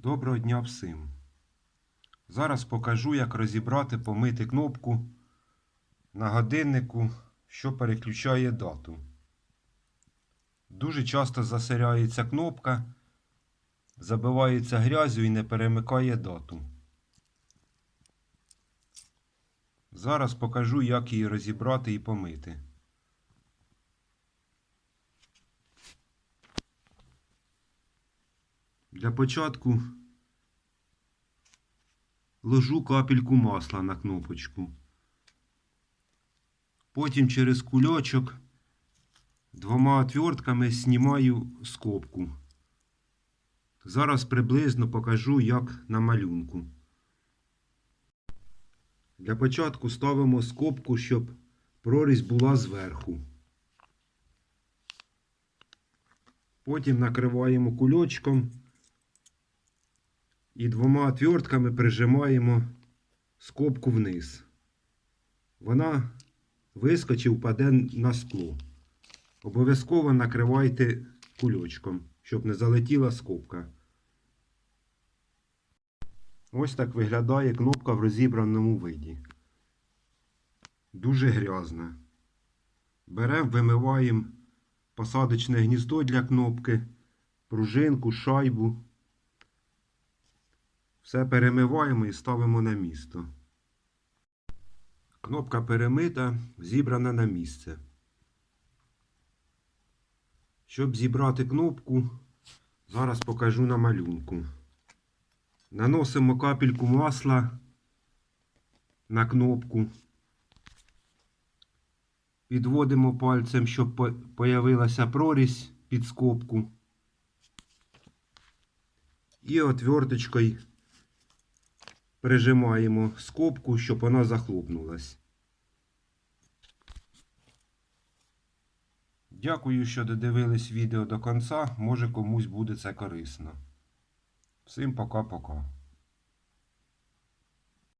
Доброго дня всім. Зараз покажу, як розібрати помити кнопку на годиннику, що переключає дату. Дуже часто засиряється кнопка, забивається грязю і не перемикає дату. Зараз покажу, як її розібрати і помити. Для початку ложу капельку масла на кнопочку. Потім через кульочок двома отвертками знімаю скобку. Зараз приблизно покажу, як на малюнку. Для початку ставимо скобку, щоб прорізь була зверху. Потім накриваємо кульочком і двома отвертками прижимаємо скобку вниз. Вона вискочить, впаде на скло. Обов'язково накривайте кульочком, щоб не залетіла скобка. Ось так виглядає кнопка в розібраному виді. Дуже грязна. Беремо, вимиваємо посадочне гніздо для кнопки, пружинку, шайбу. Все перемиваємо і ставимо на місто. Кнопка перемита, зібрана на місце. Щоб зібрати кнопку, зараз покажу на малюнку. Наносимо капельку масла на кнопку. Підводимо пальцем, щоб по- появилася прорізь під скобку. І отверточкою прижимаємо скобку, щоб вона захлопнулась. Дякую, що додивились відео до кінця. Може комусь буде це корисно. Всім пока-пока.